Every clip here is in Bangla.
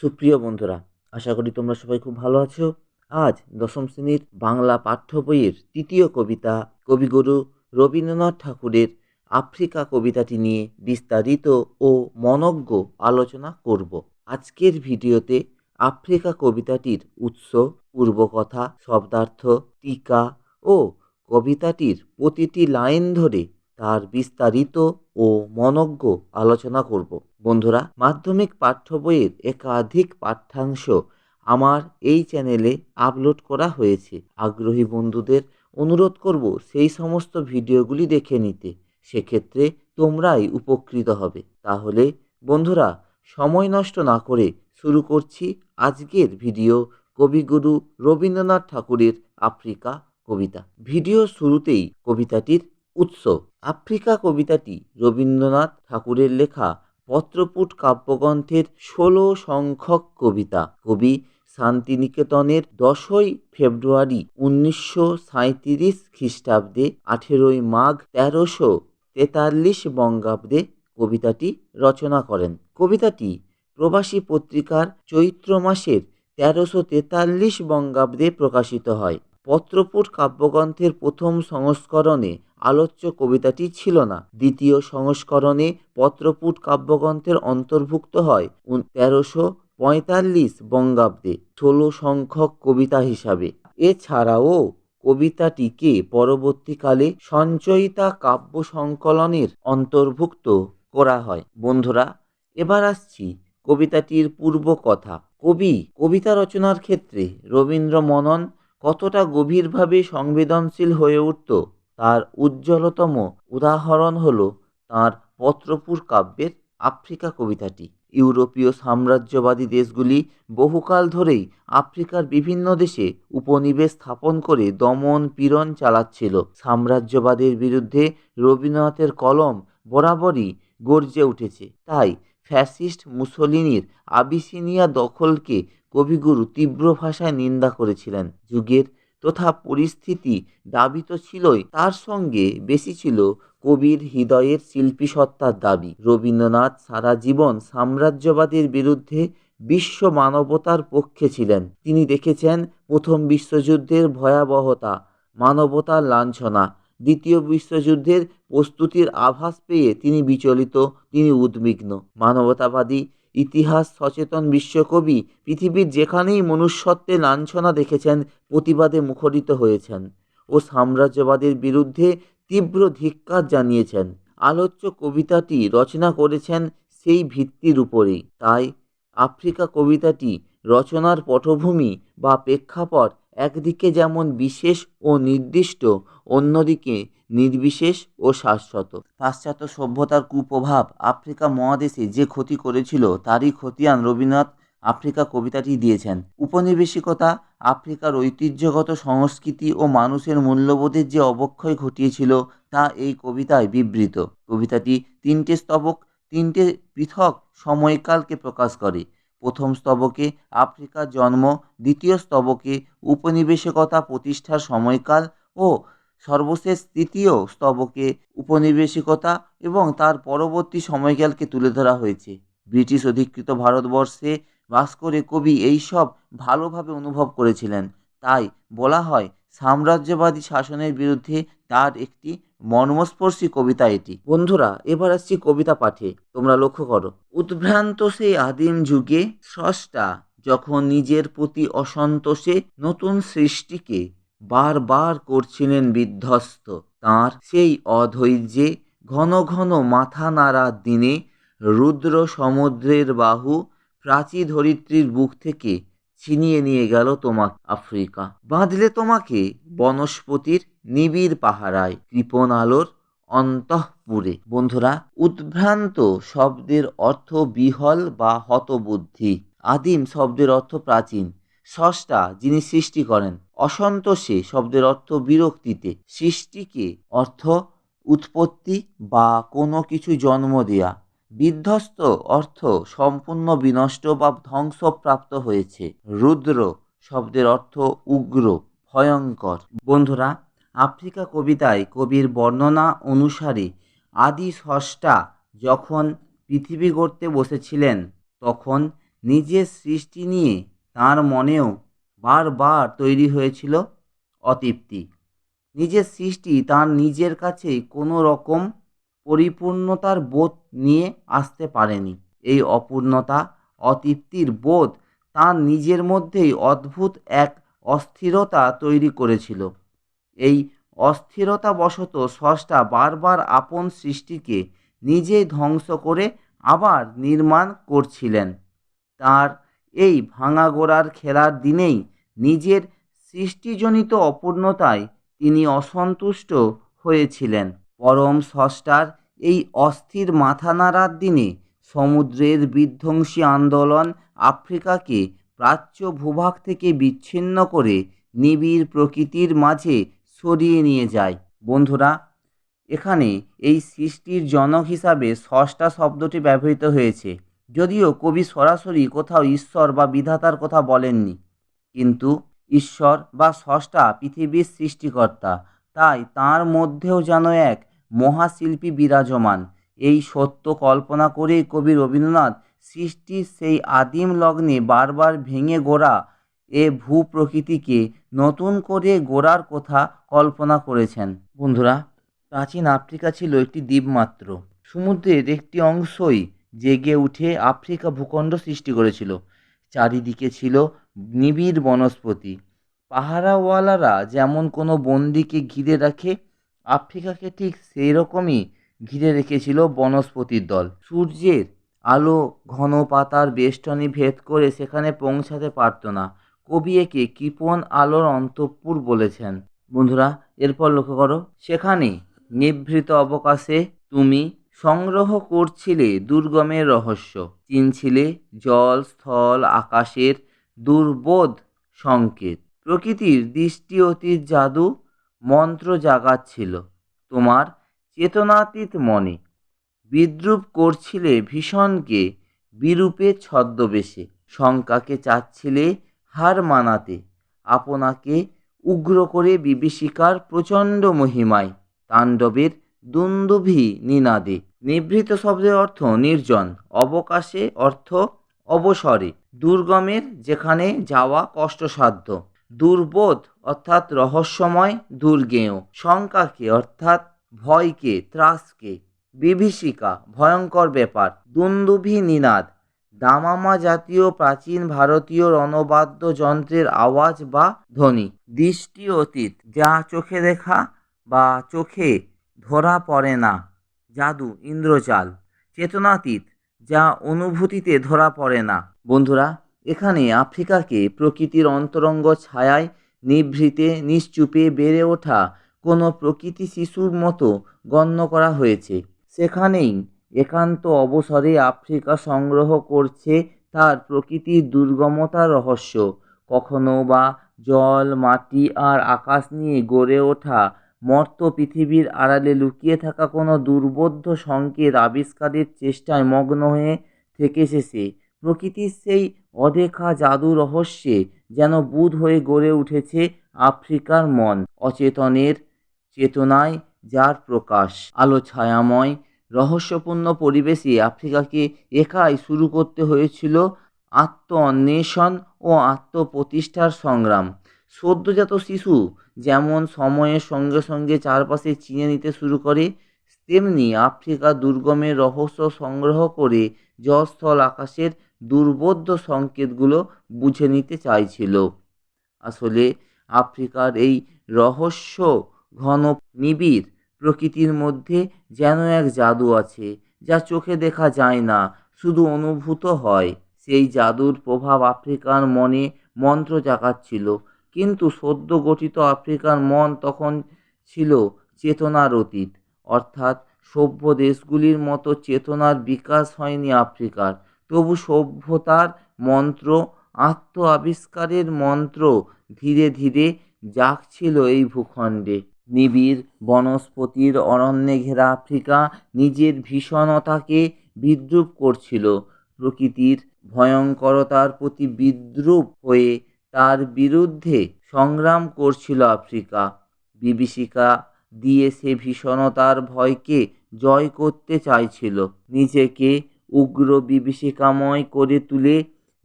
সুপ্রিয় বন্ধুরা, আশা করি তোমরা সবাই খুব ভালো আছো। আজ দশম শ্রেণির বাংলা পাঠ্য বইয়ের তৃতীয় কবিতা কবিগুরু রবীন্দ্রনাথ ঠাকুরের আফ্রিকা কবিতাটি নিয়ে বিস্তারিত ও মনজ্ঞ আলোচনা করব। আজকের ভিডিওতে আফ্রিকা কবিতাটির উৎস, পূর্বকথা, শব্দার্থ, টিকা ও কবিতাটির প্রতিটি লাইন ধরে তার বিস্তারিত ও মনজ্ঞ আলোচনা করব। বন্ধুরা, মাধ্যমিক পাঠ্য বইয়ের একাধিক পাঠ্যাংশ আমার এই চ্যানেলে আপলোড করা হয়েছে। আগ্রহী বন্ধুদের অনুরোধ করব সেই সমস্ত ভিডিওগুলি দেখে নিতে। সেক্ষেত্রে তোমরাই উপকৃত হবে। তাহলে, বন্ধুরা, সময় নষ্ট না করে শুরু করছি আজকের ভিডিও কবিগুরু রবীন্দ্রনাথ ঠাকুরের আফ্রিকা কবিতা। ভিডিও শুরুতেই কবিতাটির উৎস আফ্রিকা কবিতাটি রবীন্দ্রনাথ ঠাকুরের লেখা পত্রপুট কাব্যগ্রন্থের ষোলো সংখ্যক কবিতা। কবি শান্তিনিকেতনের দশই ফেব্রুয়ারি উনিশশো সাঁইত্রিশ খ্রিস্টাব্দে আঠেরোই মাঘ তেরোশো তেতাল্লিশ বঙ্গাব্দে কবিতাটি রচনা করেন। কবিতাটি প্রবাসী পত্রিকার চৈত্র মাসের তেরোশো তেতাল্লিশ বঙ্গাব্দে প্রকাশিত হয়। পত্রপুট কাব্যগ্রন্থের প্রথম সংস্করণে আলোচ্য কবিতাটি ছিল না। দ্বিতীয় সংস্করণে পত্রপুট কাব্যগ্রন্থের অন্তর্ভুক্ত হয় তেরোশো পঁয়তাল্লিশ বঙ্গাব্দে ষোলো সংখ্যক কবিতা হিসাবে। এছাড়াও কবিতাটিকে পরবর্তীকালে সঞ্চয়িতা কাব্য সংকলনের অন্তর্ভুক্ত করা হয়। বন্ধুরা, এবার আসছি কবিতাটির পূর্ব কথা। কবি, কবিতা রচনার ক্ষেত্রে রবীন্দ্র মনন কতটা গভীরভাবে সংবেদনশীল হয়ে উঠত তার উজ্জ্বলতম উদাহরণ হল তাঁর পত্রপুর কাব্যের আফ্রিকা কবিতাটি। ইউরোপীয় সাম্রাজ্যবাদী দেশগুলি বহুকাল ধরেই আফ্রিকার বিভিন্ন দেশে উপনিবেশ স্থাপন করে দমন পীড়ন চালাচ্ছিল। সাম্রাজ্যবাদের বিরুদ্ধে রবীন্দ্রনাথের কলম বরাবরই গর্জে উঠেছে। তাই ফ্যাসিস্ট মুসোলিনির আবিসিনিয়া দখলকে কবিগুরু তীব্র ভাষায় নিন্দা করেছিলেন। যুগের তথা পরিস্থিতি দাবি তো ছিলই, তার সঙ্গে বেশি ছিল কবির হৃদয়ের শিল্পী সত্তার দাবি। রবীন্দ্রনাথ সারা জীবন সাম্রাজ্যবাদের বিরুদ্ধে বিশ্ব মানবতার পক্ষে ছিলেন। তিনি দেখেছেন প্রথম বিশ্বযুদ্ধের ভয়াবহতা, মানবতার লাঞ্ছনা দ্বিতীয় বিশ্বযুদ্ধের প্রস্তুতির আভাস পেয়ে তিনি বিচলিত, তিনি উদ্বিগ্ন। মানবতাবাদী, ইতিহাস সচেতন বিশ্বকবি, পৃথিবীর যেখানেই মনুষ্যত্বের লাঞ্ছনা দেখেছেন, প্রতিবাদে মুখরিত হয়েছেন ও সাম্রাজ্যবাদের বিরুদ্ধে তীব্র ধিক্কার জানিয়েছেন। আলোচ্য কবিতাটি রচনা করেছেন সেই ভিত্তির উপরেই। তাই আফ্রিকা কবিতাটি রচনার পটভূমি বা প্রেক্ষাপট একদিকে যেমন বিশেষ ও নির্দিষ্ট, অন্যদিকে নির্বিশেষ ও শাশ্বত। পাশ্চাত্য সভ্যতার কুপ্রভাব আফ্রিকা মহাদেশে যে ক্ষতি করেছিল, তারই খতিয়ান রবীন্দ্রনাথ আফ্রিকা কবিতাটি দিয়েছেন। উপনিবেশিকতা আফ্রিকার ঐতিহ্যগত সংস্কৃতি ও মানুষের মূল্যবোধের যে অবক্ষয় ঘটিয়েছিল, তা এই কবিতায় বিবৃত। কবিতাটি তিনটে স্তবক, তিনটে পৃথক সময়কালকে প্রকাশ করে। প্রথম স্তবকে আফ্রিকার জন্ম, দ্বিতীয় স্তবকে উপনিবেশিকতা প্রতিষ্ঠার সময়কাল ও সর্বশেষ তৃতীয় স্তবকে উপনিবেশিকতা এবং তার পরবর্তী সময়কালকে তুলে ধরা হয়েছে। ব্রিটিশ অধিকৃত ভারতবর্ষে বাস করে কবি এইসব ভালোভাবে অনুভব করেছিলেন। তাই বলা হয়, সাম্রাজ্যবাদী শাসনের বিরুদ্ধে তার একটি মর্মস্পর্শী কবিতা এটি। বন্ধুরা, এবার আসছি কবিতা পাঠে। তোমরা লক্ষ্য করো। উদ্ভ্রান্ত সেই আদিম যুগে স্রষ্টা যখন নিজের প্রতি অসন্তোষে নতুন সৃষ্টিকে বারবার করছিলেন বিধ্বস্ত, তাঁর সেই অধৈর্যে ঘন ঘন মাথা নাড়ার দিনে রুদ্র সমুদ্রের বাহু প্রাচী ধরিত্রীর বুক থেকে ছিনিয়ে নিয়ে গেল তোমাকে আফ্রিকা। বাঁধলে তোমাকে বনস্পতির নিবিড় পাহারায়, কৃপণ আলোর অন্তঃপুরে। বন্ধুরা, উদ্ভ্রান্ত শব্দের অর্থ বিহল বা হতবুদ্ধি। আদিম শব্দের অর্থ প্রাচীন। স্রষ্টা যিনি সৃষ্টি করেন, অসন্তোষে শব্দের অর্থ বিরক্তিতে। সৃষ্টিকে অর্থ উৎপত্তি বা কোনো কিছু জন্ম দেয়া। বিধ্বস্ত অর্থ সম্পূর্ণ বিনষ্ট বা ধ্বংসপ্রাপ্ত হয়েছে। রুদ্র শব্দের অর্থ উগ্র, ভয়ঙ্কর। বন্ধুরা, আফ্রিকা কবিতায় কবির বর্ণনা অনুসারে আদি স্রষ্টা যখন পৃথিবী গড়তে বসেছিলেন, তখন নিজের সৃষ্টি নিয়ে তার মনেও বারবার তৈরি হয়েছিল অতৃপ্তি। নিজের সৃষ্টি তার নিজের কাছে কোনো রকম পরিপূর্ণতার বোধ নিয়ে আসতে পারেনি। এই অপূর্ণতা অতৃপ্তির বোধ তার নিজের মধ্যেই অদ্ভুত এক অস্থিরতা তৈরি করেছিল। এই অস্থিরতাবশত স্রষ্টা বারবার আপন সৃষ্টিকে নিজেই ধ্বংস করে আবার নির্মাণ করছিলেন। তার এই ভাঙা গোড়ার খেলার দিনেই নিজের সৃষ্টিজনিত অপূর্ণতায় তিনি অসন্তুষ্ট হয়েছিলেন। পরম স্রষ্টার এই অস্থির মাথা নাড়ার দিনে সমুদ্রের বিধ্বংসী আন্দোলন আফ্রিকাকে প্রাচ্য ভূভাগ থেকে বিচ্ছিন্ন করে নিবিড় প্রকৃতির মাঝে সরিয়ে নিয়ে যায়। বন্ধুরা, এখানে এই সৃষ্টির জনক হিসাবে স্রষ্টা শব্দটি ব্যবহৃত হয়েছে। যদিও কবি সরাসরি কোথাও ঈশ্বর বা বিধাতার কথা বলেননি। কিন্তু ঈশ্বর বা স্রষ্টা পৃথিবীর সৃষ্টিকর্তা, তাই তার মধ্যেও যেন এক মহাশিল্পী বিরাজমান। এই সত্য কল্পনা করেই কবি রবীন্দ্রনাথ সৃষ্টির সেই আদিম লগ্নে বারবার ভেঙে গোড়া এ ভূ প্রকৃতিকে নতুন করে গোড়ার কথা কল্পনা করেছেন। বন্ধুরা, প্রাচীন আফ্রিকা ছিল একটি দ্বীপ মাত্র সমুদ্রের একটি অংশই জেগে উঠে আফ্রিকা ভূখণ্ড সৃষ্টি করেছিল। চারিদিকে ছিল নিবিড় বনস্পতি। পাহারাওয়ালারা যেমন কোনো বন্দিকে ঘিরে রাখে আফ্রিকাকে ঠিক সেই রকমই ঘিরে রেখেছিল বনস্পতির দল। সূর্যের আলো ঘন পাতার বেষ্টনী ভেদ করে সেখানে পৌঁছাতে পারত না। কবি একে কৃপণ আলোর অন্তঃপুর বলেছেন। বন্ধুরা, এরপর লক্ষ্য করো। সেখানে নিভৃত অবকাশে তুমি সংগ্রহ করছিলে দুর্গমের রহস্য। চিনছিলে জল, স্থল, আকাশের দুর্বোধ সংকেত। প্রকৃতির দৃষ্টি অতীত জাদু মন্ত্র জাগাচ্ছিল। তোমার চেতনাতীত মনে বিদ্রুপ করছিলে ভীষণকে বিরূপে ছদ্মবেশে। শঙ্কাকে চাচ্ছিলে হার মানাতে। আপনাকে উগ্র করে বিভীষিকার প্রচণ্ড মহিমায় তাণ্ডবের দুন্দুভি নিনাদে। নিভৃত শব্দের অর্থ নির্জন, অবকাশে অর্থ অবসরে। দুর্গমের যেখানে যাওয়া কষ্টসাধ্য। দুর্বোধ, অর্থাৎ রহস্যময় দুর্গেয়। শঙ্কাকে, অর্থাৎ ভয়কে, ত্রাসকে, বিভীষিকা, ভয়ঙ্কর ব্যাপার, দুন্দুভি নিনাদ, দামামা জাতীয় প্রাচীন ভারতীয় রণবাদ্য যন্ত্রের আওয়াজ বা ধ্বনি, দৃষ্টি অতীত, যা চোখে দেখা বা চোখে ধরা পড়ে না, জাদু, ইন্দ্রজাল, চেতনাতীত, যা অনুভূতিতে ধরা পড়ে না। বন্ধুরা এখানে আফ্রিকাকে প্রকৃতির অন্তরঙ্গ ছায়ায় নিভৃতে নিশ্চুপে বেড়ে ওঠা কোনো প্রকৃতি শিশুর মতো গণ্য করা হয়েছে। সেখানেই একান্ত অবসরে আফ্রিকা সংগ্রহ করছে তার প্রকৃতির দুর্গমতার রহস্য। কখনো বা জল, মাটি আর আকাশ নিয়ে গড়ে ওঠা মর্ত পৃথিবীর আড়ালে লুকিয়ে থাকা কোনো দুর্বোধ্য সংকেত আবিষ্কারের চেষ্টায় মগ্ন হয়ে থেকে এসেছে। প্রকৃতির সেই অদেখা জাদু রহস্যে যেন বুঁদ হয়ে গড়ে উঠেছে আফ্রিকার মন। অচেতনের চেতনায় যার প্রকাশ। আলো ছায়াময়, রহস্যপূর্ণ পরিবেশে আফ্রিকাকে একাই শুরু করতে হয়েছিল আত্ম অন্বেষণ ও আত্মপ্রতিষ্ঠার সংগ্রাম। সদ্যজাত শিশু যেমন সময়ের সঙ্গে সঙ্গে চারপাশে চিনে নিতে শুরু করে, তেমনি আফ্রিকা দুর্গমের রহস্য সংগ্রহ করে জলস্থল আকাশের দুর্বোধ্য সংকেতগুলো বুঝে নিতে চাইছিল। আসলে আফ্রিকার এই রহস্য ঘন নিবিড় প্রকৃতির মধ্যে যেন এক জাদু আছে, যা চোখে দেখা যায় না, শুধু অনুভূত হয়। সেই জাদুর প্রভাব আফ্রিকার মনে মন্ত্র জাগাচ্ছিল, কিন্তু সদ্য গঠিত আফ্রিকার মন তখন ছিল চেতনার অতীত। অর্থাৎ সভ্য দেশগুলির মতো চেতনার বিকাশ হয়নি আফ্রিকার। তবু সভ্যতার মন্ত্র আত্ম আবিষ্কারের মন্ত্র ধীরে ধীরে জাগছিল এই ভূখণ্ডে। নিবিড় বনস্পতির অরণ্যে ঘেরা আফ্রিকা নিজের ভীষণতাকে বিদ্রুপ করছিল। প্রকৃতির ভয়ঙ্করতার প্রতি বিদ্রুপ হয়ে তার বিরুদ্ধে সংগ্রাম করছিল আফ্রিকা। বিভীষিকা দিয়ে সে ভীষণতার ভয়কে জয় করতে চাইছিল। নিজেকে উগ্র বিভীষিকাময় করে তুলে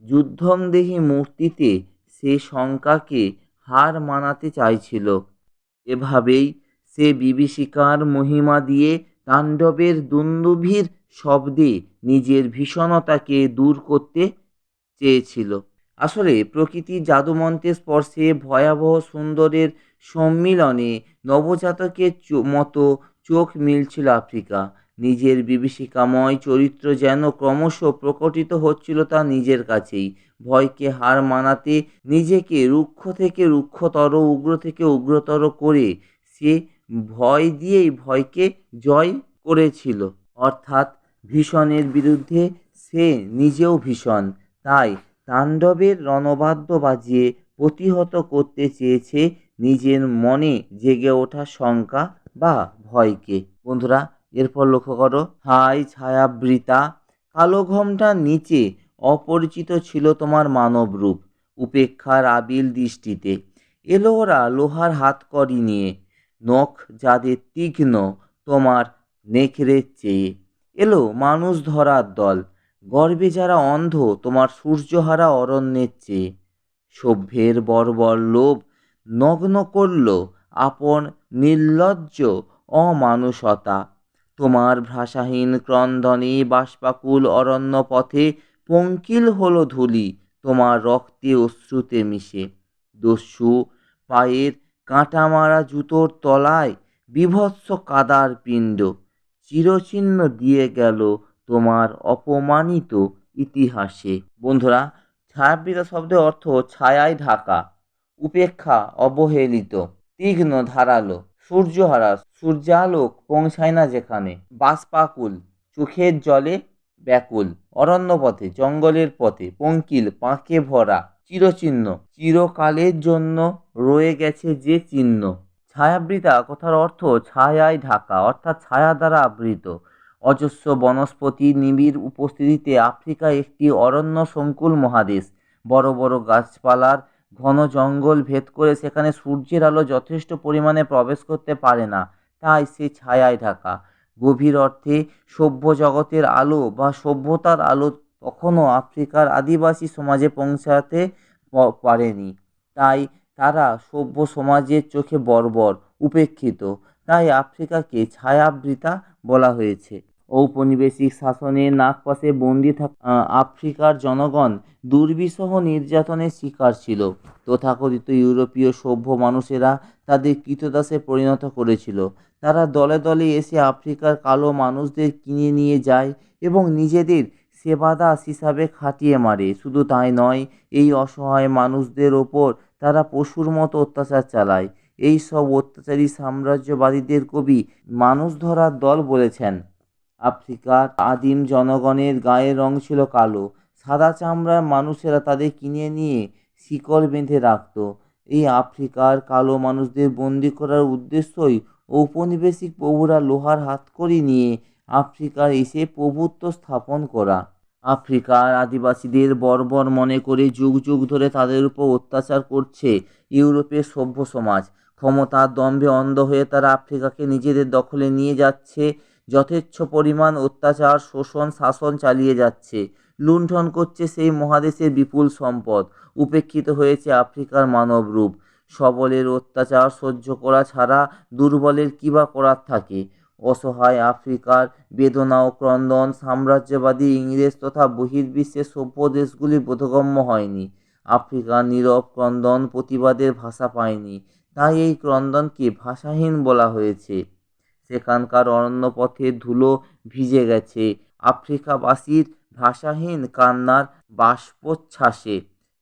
যুদ্ধং দেহি মূর্তিতে সে শঙ্কাকে হার মানাতে চাইছিল। এভাবেই সে বিভীষিকার মহিমা দিয়ে তাণ্ডবের দুন্দুভির শব্দে নিজের ভীষণতাকে দূর করতে চেয়েছিল। আসলে প্রকৃতির জাদুমন্ত্রের স্পর্শে ভয়াবহ সুন্দরের সম্মিলনে নবজাতকের মতো চোখ মিলছিল আফ্রিকা। নিজের বিভীষিকাময় চরিত্র যেন ক্রমশ প্রকটিত হচ্ছিল তা নিজের কাছেই। ভয়কে হার মানাতে নিজেকে রুক্ষ থেকে রুক্ষতর, উগ্র থেকে উগ্রতর করে সে ভয় দিয়েই ভয়কে জয় করেছিল। অর্থাৎ ভীষণের বিরুদ্ধে সে নিজেও ভীষণ। তাই তাণ্ডবের রণবাদ্য বাজিয়ে প্রতিহত করতে চেয়েছে নিজের মনে জেগে ওঠা শঙ্কা বা ভয়কে। বন্ধুরা এরপর লক্ষ্য করো, হাই ছায়াবৃতা, কালো ঘোমটার নিচে, অপরিচিত ছিল তোমার মানব রূপ, উপেক্ষার আবিল দৃষ্টিতে। এলো ওরা লোহার হাতকড়ি নিয়ে, নখ যাদের তীক্ষ্ণ তোমার নেখড়ের চেয়ে। এলো মানুষ ধরার দল, গর্বে যারা অন্ধ তোমার সূর্যহারা অরণ্যের চেয়ে। সভ্যের বর্বর লোভ নগ্ন করল আপন নির্লজ্জ অমানুষতা। তোমার ভাষাহীন ক্রন্দনে, বাষ্পাকুল অরণ্য পথে পঙ্কিল হলো ধূলি, তোমার রক্তে অশ্রুতে মিশে। দস্যু, পায়ের কাঁটা মারা জুতোর তলায় বিভৎস কাদার পিণ্ড, চিরচিহ্ন দিয়ে গেল তোমার অপমানিত ইতিহাসে। বন্ধুরা, ছায়াবৃত শব্দের অর্থ ছায়ায় ঢাকা, উপেক্ষা অবহেলিত, তীক্ষ্ণ ধারালো, সূর্য সূর্যহারা সূর্যালোক পৌঁছায় না যেখানে। বাষ্পাকুল চোখের জলে ব্যাকুল। অরণ্য পথে, জঙ্গলের পথে, পঙ্কিল, পাঁকে ভরা, চিরচিহ্ন। চিরকালের জন্য রয়ে গেছে যে চিহ্ন। ছায়াবৃতা, কথার অর্থ ছায়ায় ঢাকা, অর্থাৎ ছায়া দ্বারা আবৃত। অজস্র বনস্পতি, নিবিড় উপস্থিতিতে আফ্রিকা একটি অরণ্য সংকুল মহাদেশ। বড় বড় গাছপালার ঘন জঙ্গল ভেদ করে সেখানে সূর্যের আলো যথেষ্ট পরিমাণে প্রবেশ করতে পারে না। তাই সে ছায়ায় ঢাকা। গভীর অর্থে সভ্য জগতের আলো বা সভ্যতার আলো তখনও আফ্রিকার আদিবাসী সমাজে পৌঁছাতে পারেনি। তাই তারা সভ্য সমাজের চোখে বর্বর, উপেক্ষিত। তাই আফ্রিকাকে ছায়াবৃতা বলা হয়েছে। ঔপনিবেশিক শাসনের নাগপাশে বন্দি থাকা আফ্রিকার জনগণ দুর্বিষহ নির্যাতনের শিকার ছিল। তথাকথিত ইউরোপীয় সভ্য মানুষেরা তাদের কৃতদাসে পরিণত করেছিল। তারা দলে দলে এসে আফ্রিকার কালো মানুষদের কিনে নিয়ে যায় এবং নিজেদের সেবাদাস হিসাবে খাটিয়ে মারে। শুধু তাই নয়, এই অসহায় মানুষদের ওপর তারা পশুর মতো অত্যাচার চালায়। এই সব অত্যাচারী সাম্রাজ্যবাদীদের কবি মানুষ ধরার দল বলেছেন। আফ্রিকার আদিম জনগণের গায়ের রং ছিল কালো। সাদা চামড়ার মানুষেরা তাদের কিনে নিয়ে শিকল বেঁধে রাখত। এই আফ্রিকার কালো মানুষদের বন্দি করার উদ্দেশ্যই ঔপনিবেশিক প্রভুরা লোহার হাতকড়ি নিয়ে আফ্রিকার এসে প্রভুত্ব স্থাপন করা। আফ্রিকার আদিবাসীদের বর্বর মনে করে যুগ যুগ ধরে তাদের উপর অত্যাচার করছে ইউরোপের সভ্য সমাজ। ক্ষমতার দম্ভে অন্ধ হয়ে তারা আফ্রিকাকে নিজেদের দখলে নিয়ে যাচ্ছে যথেচ্ছ পরিমাণ অত্যাচার, শোষণ, শাসন চালিয়ে যাচ্ছে। লুণ্ঠন করছে সেই মহাদেশের বিপুল সম্পদ। উপেক্ষিত হয়েছে আফ্রিকার মানব রূপ। সবলের অত্যাচার সহ্য করা ছাড়া দুর্বলের কী বা করার থাকে? অসহায় আফ্রিকার বেদনা ও ক্রন্দন সাম্রাজ্যবাদী ইংরেজ তথা বহির্বিশ্বের সভ্য দেশগুলি বোধগম্য হয়নি। আফ্রিকার নীরব ক্রন্দন প্রতিবাদের ভাষা পায়নি। তাই এই ক্রন্দনকে ভাষাহীন বলা হয়েছে। সেখানকার অরণ্যপথে ধুলো ভিজে গেছে। আফ্রিকাবাসীর ভাষাহীন কান্নার বাষ্পোচ্ছ্বাসে।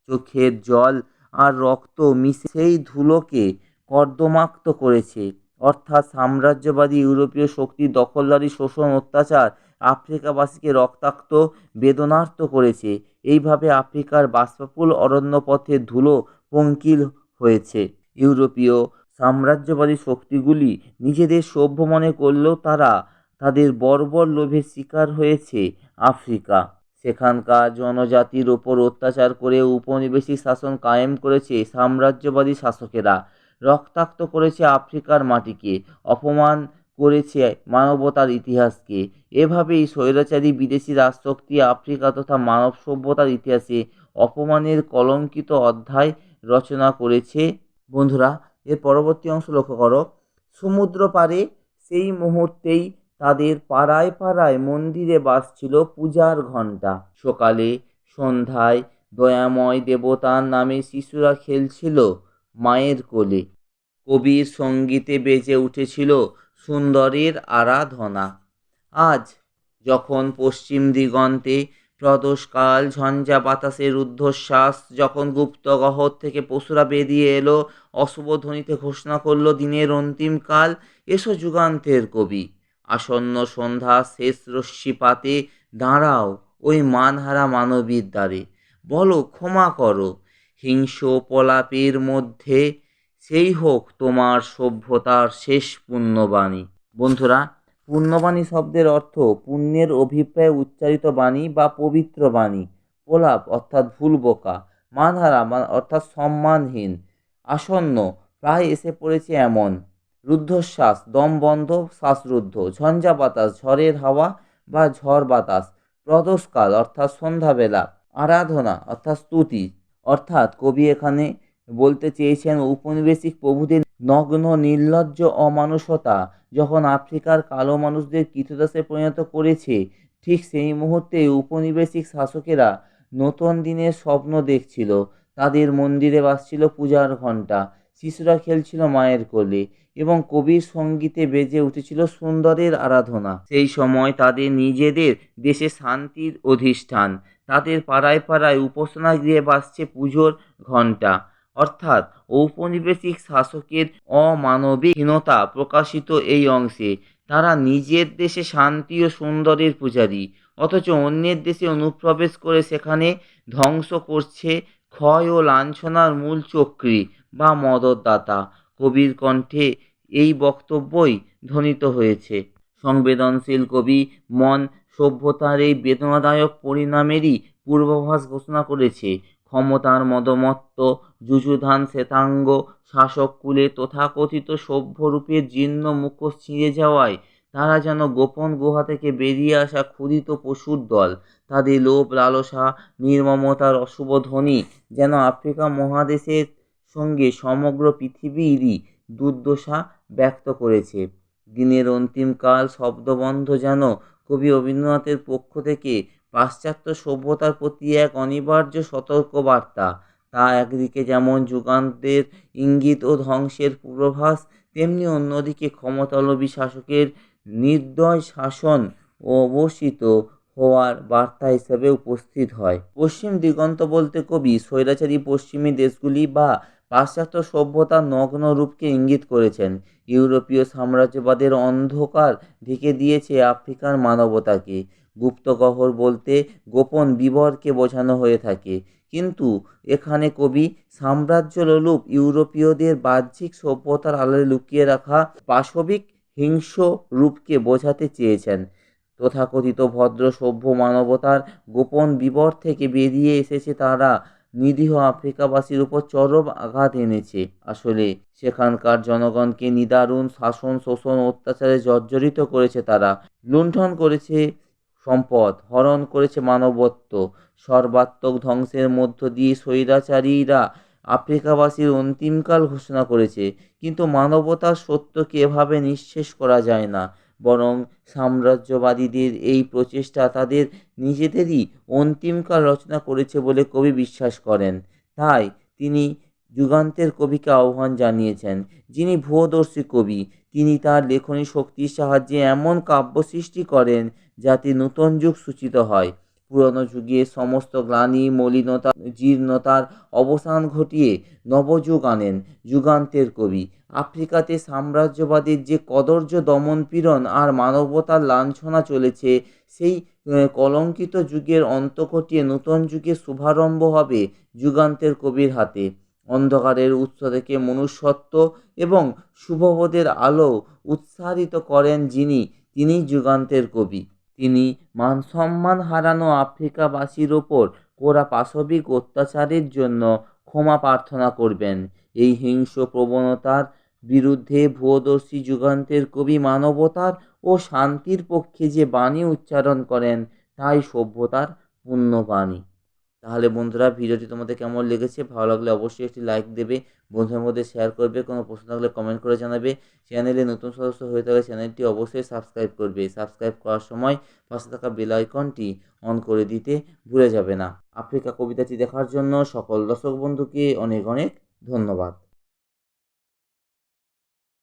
চোখের জল আর রক্ত মিশে সেই ধুলোকে কর্দমাক্ত করেছে। অর্থাৎ সাম্রাজ্যবাদী ইউরোপীয় শক্তির দখলদারি, শোষণ, অত্যাচার আফ্রিকাবাসীকে রক্তাক্ত, বেদনার্ত করেছে। এইভাবে আফ্রিকার বাষ্পাকুল অরণ্যপথে ধুলো পঙ্কিল হয়েছে। ইউরোপীয় সাম্রাজ্যবাদী শক্তিগুলি নিজেদের সভ্য মনে করলেও তারা তাদের বর্বর লোভের শিকার হয়েছে আফ্রিকা। সেখানকার জনজাতির ওপর অত্যাচার করে উপনিবেশিক শাসন কায়েম করেছে সাম্রাজ্যবাদী শাসকেরা। রক্তাক্ত করেছে আফ্রিকার মাটিকে, অপমান করেছে মানবতার ইতিহাসকে। এভাবেই স্বৈরাচারী বিদেশি রাজশক্তি আফ্রিকা তথা মানব সভ্যতার ইতিহাসে অপমানের কলঙ্কিত অধ্যায় রচনা করেছে। বন্ধুরা এর পরবর্তী অংশ লক্ষ্য করো। সমুদ্র পাড়ে সেই মুহূর্তেই তাদের পাড়ায় পাড়ায় মন্দিরে বাজছিল পূজার ঘণ্টা। সকালে সন্ধ্যায় দয়াময় দেবতার নামে শিশুরা খেলছিল মায়ের কোলে। কবির সঙ্গীতে বেজে উঠেছিল সুন্দরের আরাধনা। আজ যখন পশ্চিম দিগন্তে প্রদোষকাল, ঝঞ্ঝা বাতাসের রুদ্ধশ্বাস, যখন গুপ্ত গহর থেকে পশুরা বেরিয়ে এলো, অশুভ ধ্বনিতে ঘোষণা করল, দিনের অন্তিম কাল, এসো যুগান্তের কবি। আসন্ন সন্ধ্যা শেষ রশ্মিপাতে দাঁড়াও ওই মানহারা মানবীর দ্বারে। বলো, ক্ষমা করো। হিংস্র পলাপের মধ্যে সেই হোক তোমার সভ্যতার শেষ পুণ্যবাণী। বন্ধুরা পুণ্যবাণী শব্দের অর্থ পুণ্যের অভিপ্রায় উচ্চারিত বাণী বা পবিত্র বাণী, প্রলাপ অর্থাৎ ভুল বোকা মাধারা অর্থাৎ সম্মানহীন, আসন্ন, প্রায় এসে পড়েছে এমন, রুদ্ধশ্বাস, দম বন্ধ, শ্বাসরুদ্ধ, ঝঞ্ঝা বাতাস, ঝড়ের হাওয়া বা ঝড় বাতাস, প্রদোষকাল অর্থাৎ সন্ধ্যাবেলা, আরাধনা অর্থাৎ স্তুতি, অর্থাৎ কবি এখানে বলতে চেয়েছেন ঔপনিবেশিক প্রভুদের নগ্ন, নির্লজ্জ, অমানুষতা যখন আফ্রিকার কালো মানুষদের কৃতদাসে পরিণত করেছে, ঠিক সেই মুহূর্তে উপনিবেশিক শাসকেরা নতুন দিনের স্বপ্ন দেখছিল। তাদের মন্দিরে বাজছিল পূজার ঘণ্টা, শিশুরা খেলছিল মায়ের কোলে এবং কবির সঙ্গীতে বেজে উঠেছিল সুন্দরের আরাধনা। সেই সময় তাদের নিজেদের দেশে শান্তির অধিষ্ঠান, তাদের পাড়ায় পাড়ায় উপাসনা গৃহে বাজছে পুজোর ঘণ্টা। অর্থাৎ ঔপনিবেশিক শাসকের অমানবিকহীনতা প্রকাশিত এই অংশে, তারা নিজের দেশে শান্তি ও সুন্দরের পূজারী, অথচ অন্যের দেশে অনুপ্রবেশ করে সেখানে ধ্বংস করছে ক্ষয় ও লাঞ্ছনার মূল চক্রী বা মদতদাতা। কবির কণ্ঠে এই বক্তব্যই ধ্বনিত হয়েছে। সংবেদনশীল কবি মন সভ্যতার এই বেদনাদায়ক পরিণামেরই পূর্বাভাস ঘোষণা করেছে। ক্ষমতার মদমত্ত, যুযুধান শ্বেতাঙ্গ শাসককুলে তথাকথিত সভ্যরূপের জীর্ণ মুখোশ ছিঁড়ে যাওয়ায় তারা যেন গোপন গুহা থেকে বেরিয়ে আসা ক্ষুধিত পশুর দল। তাদের লোভ, লালসা, নির্মমতার অশুভ ধ্বনি যেন আফ্রিকা মহাদেশের সঙ্গে সমগ্র পৃথিবীরই দুর্দশা ব্যক্ত করেছে। দিনের অন্তিমকাল শব্দবন্ধ যেন কবি রবীন্দ্রনাথের পক্ষ থেকে পাশ্চাত্য সভ্যতার প্রতি এক অনিবার্য সতর্কবার্তা। তা একদিকে যেমন যুগান্তের ইঙ্গিত ও ধ্বংসের পূর্বাভাস, তেমনি অন্যদিকে ক্ষমতালোভী শাসকের নির্দয় শাসন ও অবসিত হওয়ার বার্তা হিসেবে উপস্থিত হয়। পশ্চিম দিগন্ত বলতে কবি, স্বৈরাচারী পশ্চিমী দেশগুলি বা পাশ্চাত্য সভ্যতার নগ্ন রূপকে ইঙ্গিত করেছেন। ইউরোপীয় সাম্রাজ্যবাদের অন্ধকার ঢেকে দিয়েছে আফ্রিকার মানবতাকে। গুপ্তগহ্বর বলতে গোপন বিবরকে বোঝানো হয়ে থাকে। কিন্তু এখানে কবি সাম্রাজ্য লোলুপ ইউরোপীয়দের বাহ্যিক সভ্যতার আড়ালে লুকিয়ে রাখা পাশবিক হিংস্র রূপকে বোঝাতে চেয়েছেন। তথাকথিত ভদ্র সভ্য মানবতার গোপন বিবর থেকে বেরিয়ে এসেছে তারা। নিরীহ আফ্রিকাবাসীর উপর চরম আঘাত এনেছে। আসলে সেখানকার জনগণকে নিদারুণ শাসন, শোষণ, অত্যাচারে জর্জরিত করেছে তারা। লুণ্ঠন করেছে সম্পদ হরণ করেছে মানবত্ব। সর্বাত্মক ধ্বংসের মধ্য দিয়ে স্বৈরাচারীরা আফ্রিকাবাসীর অন্তিমকাল ঘোষণা করেছে। কিন্তু মানবতার সত্যকে এভাবে নিঃশেষ করা যায় না। বরং সাম্রাজ্যবাদীদের এই প্রচেষ্টা তাদের নিজেদেরই অন্তিমকাল রচনা করেছে বলে কবি বিশ্বাস করেন। তাই তিনি যুগান্তের কবিকে আহ্বান জানিয়েছেন, যিনি ভূয়দর্শী কবি। তিনি তার লেখনী শক্তির সাহায্যে এমন কাব্য সৃষ্টি করেন যাতে নূতন যুগ সূচিত হয়। পুরনো যুগে সমস্ত গ্লানি, মলিনতা, জীর্ণতার অবসান ঘটিয়ে নবযুগ আনেন যুগান্তের কবি। আফ্রিকাতে সাম্রাজ্যবাদের যে কদর্য দমনপীড়ন আর মানবতার লাঞ্ছনা চলেছে, সেই কলঙ্কিত যুগের অন্ত ঘটিয়ে নূতন যুগের শুভারম্ভ হবে যুগান্তের কবির হাতে। অন্ধকারের উৎস থেকে মনুষ্যত্ব এবং শুভবোধের আলো উৎসারিত করেন যিনি, তিনি যুগান্তের কবি। তিনি মান সম্মান হারানো আফ্রিকাবাসীর ওপর কোরা পাশবিক অত্যাচারের জন্য ক্ষমা প্রার্থনা করবেন। এই হিংস্র প্রবণতার বিরুদ্ধে ভূয়দর্শী যুগান্তের কবি মানবতার ও শান্তির পক্ষে যে বাণী উচ্চারণ করেন, তাই সভ্যতার পুণ্যবাণী তাহলে বন্ধুরা ভিডিওটি তোমাদের কেমন লেগেছে? ভালো লাগলে অবশ্যই একটি লাইক দেবে। বন্ধুদের মধ্যে শেয়ার করবে। কোনো প্রশ্ন থাকলে কমেন্ট করে জানাবে। চ্যানেলে নতুন সদস্য হয়ে থাকলে চ্যানেলটি অবশ্যই সাবস্ক্রাইব করবে। সাবস্ক্রাইব করার সময় পাশে থাকা বেল আইকনটি অন করে দিতে ভুলে যাবে না। আফ্রিকা কবিতাটি দেখার জন্য সকল দর্শক বন্ধুকে অনেক অনেক ধন্যবাদ।